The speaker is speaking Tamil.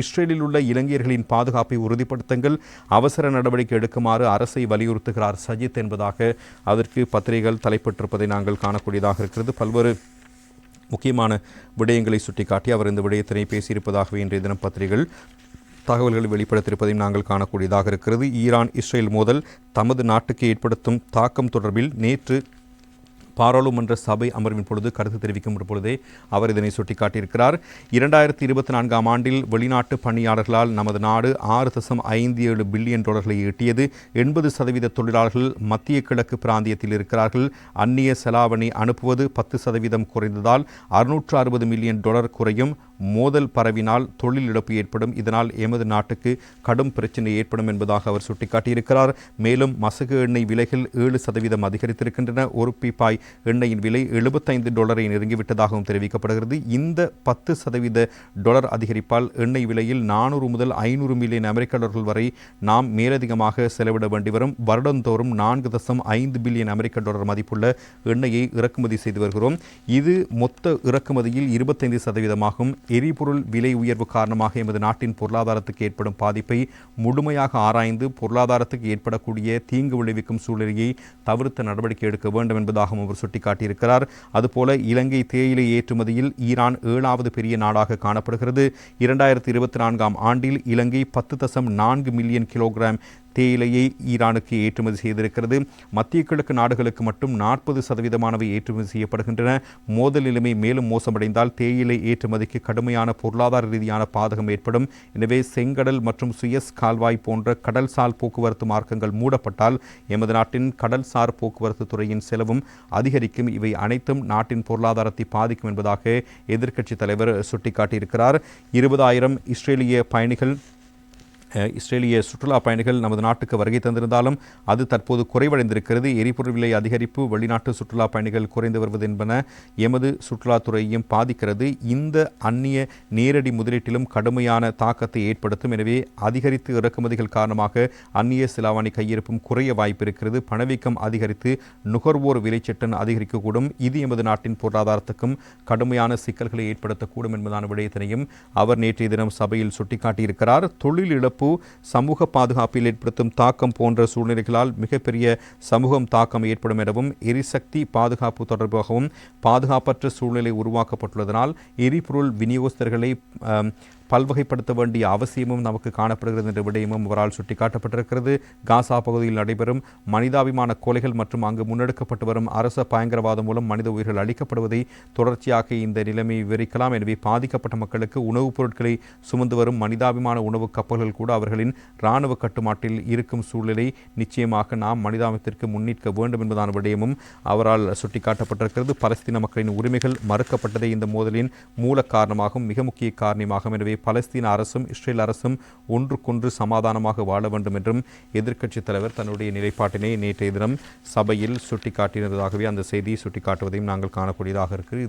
இஸ்ரேலில் உள்ள இலங்கையர்களின் பாதுகாப்பை உறுதிப்படுத்துங்கள் அவசர நடவடிக்கை எடுக்குமாறு அரசை வலியுறுத்துகிறார் சஜித் என்பதாக அதற்கு பத்திரிகைகள் தலைப்பட்டிருப்பதை நாங்கள் காணக்கூடியதாக இருக்கிறது. பல்வேறு முக்கியமான விடயங்களை சுட்டிக்காட்டி அவர் இந்த விடயத்தினை பேசியிருப்பதாகவே இன்றைய தினம் பத்திரிகைகள் தகவல்களை வெளிப்படுத்தியிருப்பதையும் நாங்கள் காணக்கூடியதாக இருக்கிறது. ஈரான் இஸ்ரேல் மோதல் தமது நாட்டுக்கு ஏற்படுத்தும் தாக்கம் தொடர்பில் நேற்று பாராளுமன்ற சபை அமர்வின் பொழுது கருத்து தெரிவிக்கும் பொழுதே அவர் இதனை சுட்டிக்காட்டியிருக்கிறார். இரண்டாயிரத்தி இருபத்தி நான்காம் ஆண்டில் வெளிநாட்டு பணியாளர்களால் நமது நாடு ஆறு தசம் ஐந்து ஏழு பில்லியன் டாலர்களை எட்டியது எண்பது சதவீத தொழிலாளர்கள் மத்திய கிழக்கு பிராந்தியத்தில் இருக்கிறார்கள். அந்நிய செலாவணி அனுப்புவது பத்து சதவீதம் குறைந்ததால் அறுநூற்று அறுபது மில்லியன் டாலர் குறையும். மோதல் பரவினால் தொழில் இழப்பு ஏற்படும். இதனால் எமது நாட்டுக்கு கடும் பிரச்சனை ஏற்படும் என்பதாக அவர் சுட்டிக்காட்டியிருக்கிறார். மேலும் மசகு எண்ணெய் விலைகள் ஏழு சதவீதம் அதிகரித்திருக்கின்றன. ஒரு பீப்பாய் எண்ணெயின் விலை எழுபத்தைந்து டாலரை நெருங்கிவிட்டதாகவும் தெரிவிக்கப்படுகிறது. இந்த பத்து சதவீத டாலர் அதிகரிப்பால் எண்ணெய் விலையில் நானூறு முதல் ஐநூறு மில்லியன் அமெரிக்க டாலர்கள் வரை நாம் மேலதிகமாக செலவிட வேண்டி வரும். வருடந்தோறும் நான்கு தசம் ஐந்து பில்லியன் அமெரிக்க டாலர் மதிப்புள்ள எண்ணெயை இறக்குமதி செய்து வருகிறோம். இது மொத்த இறக்குமதியில் இருபத்தைந்து சதவீதமாகும். எரிபொருள் விலை உயர்வு காரணமாக எமது நாட்டின் பொருளாதாரத்துக்கு ஏற்படும் பாதிப்பை முழுமையாக ஆராய்ந்து பொருளாதாரத்துக்கு ஏற்படக்கூடிய தீங்கு விளைவிக்கும் சூழ்நிலையை தவிர்த்த நடவடிக்கை எடுக்க வேண்டும் என்பதாகவும் அவர் சுட்டிக்காட்டியிருக்கிறார். அதுபோல இலங்கை தேயிலை ஏற்றுமதியில் ஈரான் ஏழாவது பெரிய நாடாக காணப்படுகிறது. இரண்டாயிரத்தி இருபத்தி நான்காம் ஆண்டில் இலங்கை பத்து தசம் நான்கு மில்லியன் கிலோகிராம் தேயிலையை ஈரானுக்கு ஏற்றுமதி செய்திருக்கிறது. மத்திய கிழக்கு நாடுகளுக்கு மட்டும் நாற்பது சதவீதமானவை ஏற்றுமதி செய்யப்படுகின்றன. மோதல் நிலைமை மேலும் மோசமடைந்தால் தேயிலை ஏற்றுமதிக்கு கடுமையான பொருளாதார ரீதியான பாதகம் ஏற்படும். எனவே செங்கடல் மற்றும் சுயஸ் கால்வாய் போன்ற கடல்சார் போக்குவரத்து மார்க்கங்கள் மூடப்பட்டால் எமது நாட்டின் கடல்சார் போக்குவரத்து துறையின் செலவும் அதிகரிக்கும். இவை அனைத்தும் நாட்டின் பொருளாதாரத்தை பாதிக்கும் என்பதாக எதிர்க்கட்சித் தலைவர் சுட்டிக்காட்டியிருக்கிறார். இருபதாயிரம் இஸ்ரேலிய பயணிகள் இஸ்ரேலிய சுற்றுலா பயணிகள் நமது நாட்டுக்கு வருகை தந்திருந்தாலும் அது தற்போது குறைவடைந்திருக்கிறது. எரிபொருள் விலை அதிகரிப்பு வெளிநாட்டு சுற்றுலா பயணிகள் குறைந்து வருவது என்பன எமது சுற்றுலாத்துறையையும் பாதிக்கிறது. இந்த அந்நிய நேரடி முதலீட்டிலும் கடுமையான தாக்கத்தை ஏற்படுத்தும். எனவே அதிகரித்து இறக்குமதிகள் காரணமாக அந்நிய சிலாவணி கையிருப்பும் குறைய வாய்ப்பு இருக்கிறது பணவீக்கம் அதிகரித்து நுகர்வோர் விலைச்சட்டன் அதிகரிக்கக்கூடும். இது எமது நாட்டின் பொருளாதாரத்துக்கும் கடுமையான சிக்கல்களை ஏற்படுத்தக்கூடும் என்பதான விடயத்தினையும் அவர் நேற்றைய தினம் சபையில் சுட்டிக்காட்டியிருக்கிறார். தொழில் இழப்பு பாதுகாப்பு சமூக பாதுகாப்பில் ஏற்படுத்தும் தாக்கம் போன்ற சூழ்நிலைகளால் மிகப்பெரிய சமூகம் தாக்கம் ஏற்படும் எனவும் எரிசக்தி பாதுகாப்பு தொடர்பாகவும் பாதுகாப்பற்ற சூழ்நிலை உருவாக்கப்பட்டுள்ளதனால் எரிபொருள் விநியோகஸ்தர்களை பல்வகைப்படுத்த வேண்டிய அவசியமும் நமக்கு காணப்படுகிறது என்ற விடயமும் அவரால் சுட்டிக்காட்டப்பட்டிருக்கிறது. காசா பகுதியில் நடைபெறும் மனிதாபிமான கொலைகள் மற்றும் அங்கு முன்னெடுக்கப்பட்டு வரும் அரச பயங்கரவாதம் மூலம் மனித உயிர்கள் அளிக்கப்படுவதை தொடர்ச்சியாக இந்த நிலைமை விவரிக்கலாம். எனவே பாதிக்கப்பட்ட மக்களுக்கு உணவுப் பொருட்களை சுமந்து வரும் மனிதாபிமான உணவு கப்பல்கள் கூட அவர்களின் இராணுவ கட்டுமாட்டில் இருக்கும் சூழ்நிலை நிச்சயமாக நாம் மனிதாபத்திற்கு முன்னிற்க வேண்டும் என்பதான விடயமும் அவரால் சுட்டிக்காட்டப்பட்டிருக்கிறது. பலஸ்தீன மக்களின் உரிமைகள் மறுக்கப்பட்டதே இந்த மோதலின் மூல காரணமாகும் மிக முக்கிய காரணமாகும் எனவே பலஸ்தீன அரசும் இஸ்ரேல் அரசும் ஒன்றுக்கொன்று சமாதானமாக வாழ வேண்டும் என்றும் எதிர்க்கட்சித் தலைவர் தன்னுடைய நிலைப்பாட்டினை நேற்றைய தினம் சபையில் சுட்டிக்காட்டினதாகவே அந்த செய்தியை சுட்டிக்காட்டுவதையும் நாங்கள் காணக்கூடியதாக இருக்கிறது.